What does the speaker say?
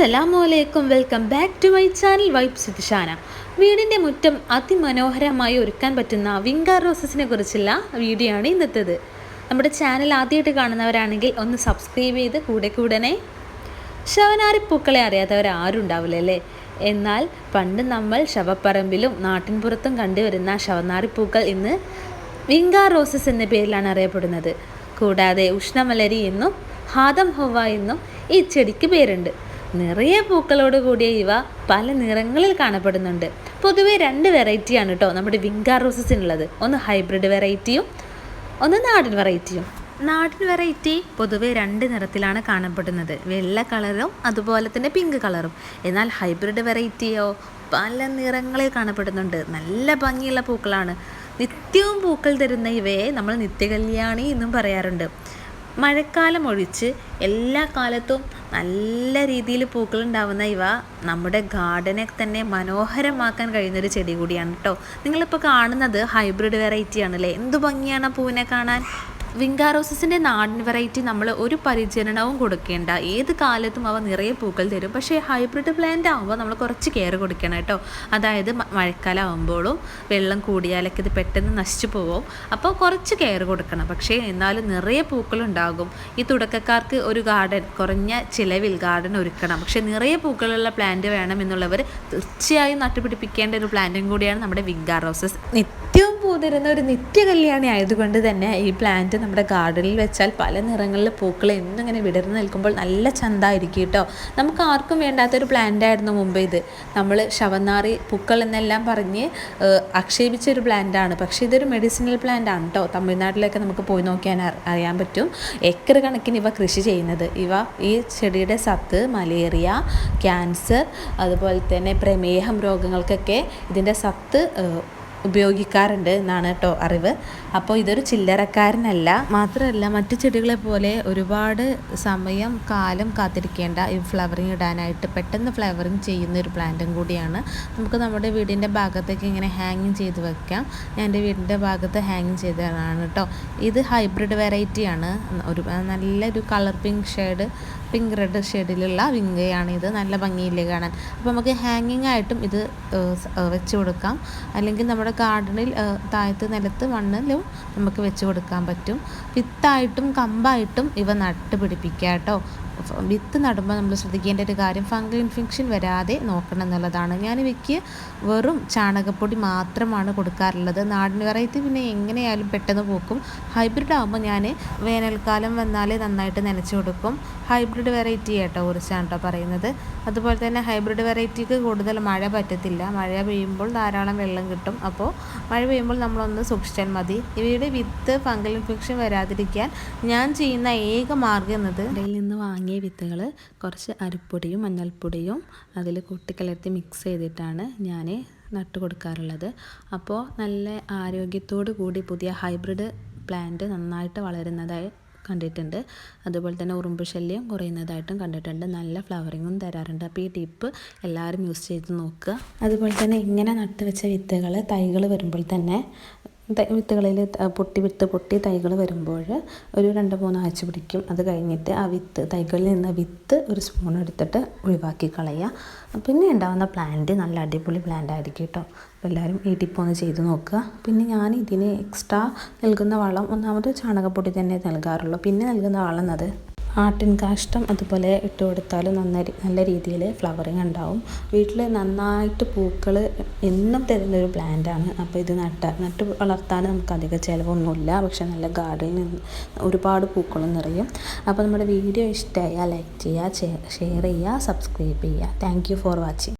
അസ്സലാമലൈക്കും. Welcome back to my channel vibe Sidshana വീടിന്റെ മുറ്റം അതിമനോഹരമായി ഒരുക്കാൻ പറ്റുന്ന വിങ്കാർ റോസസിനെ കുറിച്ചുള്ള വീഡിയോ ആണ് ഇന്നത്തേത്. നമ്മുടെ ചാനൽ ആദ്യമായിട്ട് കാണുന്നവരാണെങ്കിൽ ഒന്ന് സബ്സ്ക്രൈബ് ചെയ്ത് കൂടെ കൂടനെ ശവനാരി പൂക്കളെ അറിയാത്തവർ ആരും ഉണ്ടാവില്ല അല്ലേ? എന്നാൽ പണ്ട് നമ്മൾ ശവപ്പറമ്പിലും നാട്ടിൻപുറത്തും കണ്ടുവരുന്ന ശവനാരിപ്പൂക്കൾ ഇന്ന് വിങ്കാർ റോസസ് എന്ന പേരിലാണ് അറിയപ്പെടുന്നത്. കൂടാതെ ഉഷ്ണമലരി എന്നും ഹാദം ഹൊവ എന്നും ഈ ചെടിക്ക് പേരുണ്ട്. നിറയെ പൂക്കളോട് കൂടിയ ഇവ പല നിറങ്ങളിൽ കാണപ്പെടുന്നുണ്ട്. പൊതുവേ രണ്ട് വെറൈറ്റിയാണ് കേട്ടോ നമ്മുടെ വിങ്കാർ റോസസിനുള്ളത് ഒന്ന് ഹൈബ്രിഡ് വെറൈറ്റിയും ഒന്ന് നാടൻ വെറൈറ്റിയും നാടൻ വെറൈറ്റി പൊതുവെ രണ്ട് നിറത്തിലാണ് കാണപ്പെടുന്നത്. വെള്ള കളറും അതുപോലെ തന്നെ പിങ്ക് കളറും. എന്നാൽ ഹൈബ്രിഡ് വെറൈറ്റിയോ പല നിറങ്ങളിൽ കാണപ്പെടുന്നുണ്ട്. നല്ല ഭംഗിയുള്ള പൂക്കളാണ്. നിത്യവും പൂക്കൾ തരുന്ന ഇവയെ നമ്മൾ നിത്യകല്യാണി എന്നും പറയാറുണ്ട്. മഴക്കാലം ഒഴിച്ച് എല്ലാ കാലത്തും നല്ല രീതിയിൽ പൂക്കൾ ഉണ്ടാവുന്ന ഇവ നമ്മുടെ ഗാർഡനെ തന്നെ മനോഹരമാക്കാൻ കഴിയുന്നൊരു ചെടി കൂടിയാണ് കേട്ടോ നിങ്ങളിപ്പോൾ കാണുന്നത് ഹൈബ്രിഡ് വെറൈറ്റി ആണല്ലേ എന്ത് ഭംഗിയാണ് പൂവിനെ കാണാൻ? വിങ്കാറോസസിന്റെ നാടൻ വെറൈറ്റി നമ്മൾ ഒരു പരിചരണവും കൊടുക്കേണ്ട. ഏത് കാലത്തും അവ നിറയെ പൂക്കൾ തരും. പക്ഷേ ഹൈബ്രിഡ് പ്ലാന്റ് ആകുമ്പോൾ നമ്മൾ കുറച്ച് കെയർ കൊടുക്കണം കേട്ടോ. അതായത് മഴക്കാലം ആകുമ്പോഴും വെള്ളം കൂടിയാലൊക്കെ ഇത് പെട്ടെന്ന് നശിച്ചു പോവും. അപ്പോൾ കുറച്ച് കെയർ കൊടുക്കണം. പക്ഷേ എന്നാലും നിറയെ പൂക്കൾ ഉണ്ടാകും ഈ തുടക്കക്കാർക്ക് ഒരു ഗാർഡൻ കുറഞ്ഞ ചിലവിൽ ഗാർഡൻ ഒരുക്കണം. പക്ഷേ നിറയെ പൂക്കളുള്ള പ്ലാന്റ് വേണം എന്നുള്ളവർ തീർച്ചയായും നട്ടുപിടിപ്പിക്കേണ്ട ഒരു പ്ലാന്റും കൂടിയാണ് നമ്മുടെ വിങ്കാർ റോസസ് നിത്യവും പൂതിരുന്ന ഒരു നിത്യ കല്യാണി ആയതുകൊണ്ട് തന്നെ ഈ പ്ലാന്റ് നമ്മുടെ ഗാർഡനിൽ വെച്ചാൽ പല നിറങ്ങളിൽ പൂക്കൾ എന്നിങ്ങനെ വിടർന്ന് നിൽക്കുമ്പോൾ നല്ല ചന്തമായിരിക്കും കേട്ടോ. നമുക്ക് ആർക്കും വേണ്ടാത്തൊരു പ്ലാന്റ് ആയിരുന്നു മുമ്പ് ഇത്. നമ്മൾ ശവനാറി പൂക്കൾ എന്നെല്ലാം പറഞ്ഞ് ആക്ഷേപിച്ച ഒരു പ്ലാന്റാണ് പക്ഷേ ഇതൊരു മെഡിസിനൽ പ്ലാന്റ് ആണ് കേട്ടോ. തമിഴ്നാട്ടിലൊക്കെ നമുക്ക് പോയി നോക്കിയാൽ അറിയാൻ പറ്റും. ഏക്കർ കണക്കിന് ഇവ കൃഷി ചെയ്യുന്നത്. ഇവ ഈ ചെടിയുടെ സത്ത് മലേറിയ ക്യാൻസർ അതുപോലെ തന്നെ പ്രമേഹം രോഗങ്ങൾക്കൊക്കെ ഇതിന്റെ സത്ത് ഉപയോഗിക്കാറുണ്ട് എന്നാണ് കേട്ടോ അറിവ്. അപ്പോൾ ഇതൊരു ചില്ലറക്കാരനല്ല മാത്രമല്ല മറ്റു ചെടികളെ പോലെ ഒരുപാട് സമയം കാലം കാത്തിരിക്കേണ്ട ഈ ഫ്ലവറിങ് ഇടാനായിട്ട് പെട്ടെന്ന് ഫ്ലവറിങ് ചെയ്യുന്ന ഒരു പ്ലാന്റും കൂടിയാണ്. നമുക്ക് നമ്മുടെ വീടിന്റെ ഭാഗത്തേക്ക് ഇങ്ങനെ ഹാങ്ങിങ് ചെയ്ത് വെക്കാം. ഞാൻ എന്റെ വീടിന്റെ ഭാഗത്ത് ഹാങ്ങിങ് ചെയ്തതാണ് കേട്ടോ. ഇത് ഹൈബ്രിഡ് വെറൈറ്റിയാണ്. ഒരു നല്ലൊരു colour pink shade pink red ഷെയ്ഡിലുള്ള വിങ്കയാണ് ഇത്. നല്ല ഭംഗിയില്ലേ കാണാൻ. അപ്പോൾ നമുക്ക് ഹാങ്ങിങ് ആയിട്ടും ഇത് വെച്ച് കൊടുക്കാം. അല്ലെങ്കിൽ നമ്മുടെ ഗാർഡനിൽ താഴത്ത് നിലത്ത് മണ്ണിലും നമുക്ക് വെച്ച് കൊടുക്കാൻ പറ്റും. വിത്തായിട്ടും കമ്പായിട്ടും ഇവ നട്ട് പിടിപ്പിക്കുക കേട്ടോ. വിത്ത് നടുമ്പോൾ നമ്മൾ ശ്രദ്ധിക്കേണ്ട ഒരു കാര്യം ഫംഗൽ ഇൻഫെക്ഷൻ വരാതെ നോക്കണം എന്നുള്ളതാണ്. ഞാൻ ഇവയ്ക്ക് വെറും ചാണകപ്പൊടി മാത്രമാണ് കൊടുക്കാറുള്ളത്. നാടൻ വെറൈറ്റി പിന്നെ എങ്ങനെയായാലും പെട്ടെന്ന് പൂക്കും. ഹൈബ്രിഡ് ആകുമ്പോൾ ഞാൻ വേനൽക്കാലം വന്നാലേ നന്നായിട്ട് നനച്ചു കൊടുക്കും. ഹൈബ്രിഡ് വെറൈറ്റി കേട്ടോ കുറിച്ചാണ് കേട്ടോ പറയുന്നത്. അതുപോലെ തന്നെ ഹൈബ്രിഡ് വെറൈറ്റിക്ക് കൂടുതൽ മഴ പറ്റത്തില്ല. മഴ പെയ്യുമ്പോൾ ധാരാളം വെള്ളം കിട്ടും. അപ്പോൾ മഴ പെയ്യുമ്പോൾ നമ്മളൊന്ന് സൂക്ഷിച്ചാൽ മതി. ഇവയുടെ വിത്ത് ഫംഗൽ ഇൻഫെക്ഷൻ വരാതിരിക്കാൻ ഞാൻ ചെയ്യുന്ന ഏക മാർഗം എന്നത് ഇടയിൽ നിന്ന് വാങ്ങിയ വിത്തുകൾ കുറച്ച് അരിപ്പൊടിയും മഞ്ഞൾപ്പൊടിയും അതിൽ കൂട്ടിക്കലർത്തി മിക്സ് ചെയ്തിട്ടാണ് ഞാൻ നട്ടു കൊടുക്കാറുള്ളത്. അപ്പോൾ നല്ല ആരോഗ്യത്തോടു കൂടി പുതിയ ഹൈബ്രിഡ് പ്ലാന്റ് നന്നായിട്ട് വളരുന്നതായി കണ്ടിട്ടുണ്ട്. അതുപോലെ തന്നെ ഉറുമ്പ് ശല്യം കുറയുന്നതായിട്ടും കണ്ടിട്ടുണ്ട്. നല്ല ഫ്ലവറിങ്ങും തരാറുണ്ട്. അപ്പോൾ ഈ ടിപ്പ് എല്ലാവരും യൂസ് ചെയ്ത് നോക്കുക. അതുപോലെ തന്നെ ഇങ്ങനെ നട്ടുവെച്ച വിത്തുകൾ തൈകൾ വരുമ്പോൾ തന്നെ വിത്തുകളിൽ പൊട്ടി വിത്ത് പൊട്ടി തൈകൾ വരുമ്പോൾ ഒരു രണ്ട് മൂന്ന് ആഴ്ച പിടിക്കും. അത് കഴിഞ്ഞിട്ട് ആ വിത്ത് തൈകളിൽ നിന്ന് വിത്ത് ഒരു സ്പൂൺ എടുത്തിട്ട് ഒഴിവാക്കി കളയുക. പിന്നെ ഉണ്ടാകുന്ന പ്ലാന്റ് നല്ല അടിപൊളി പ്ലാന്റ് ആയിരിക്കും കേട്ടോ. അപ്പോൾ എല്ലാവരും ഈ ടിപ്പ് ഒന്ന് ചെയ്ത് നോക്കുക. പിന്നെ ഞാൻ ഇതിന് എക്സ്ട്രാ നൽകുന്ന വളം ഒന്നാമത് ചാണകപ്പൊടി തന്നെ നൽകാറുള്ളൂ. പിന്നെ നൽകുന്ന വളം അത് ആട്ടിൻ കാഷ്ടം അതുപോലെ ഇട്ട് കൊടുത്താൽ നന്നായി നല്ല രീതിയിൽ ഫ്ലവറിങ് ഉണ്ടാവും. വീട്ടിൽ നന്നായിട്ട് പൂക്കൾ എന്നും തരുന്നൊരു പ്ലാന്റാണ് അപ്പോൾ ഇത് നട്ട നട്ട് വളർത്താൻ നമുക്ക് അധിക ചിലവൊന്നുമില്ല. പക്ഷെ നല്ല ഗാർഡനിൽ ഒരുപാട് പൂക്കളും നിറയും. അപ്പോൾ നമ്മുടെ വീഡിയോ ഇഷ്ടമായാൽ ലൈക്ക് ചെയ്യുക ഷെയർ ചെയ്യുക സബ്സ്ക്രൈബ് ചെയ്യുക. Thank for watching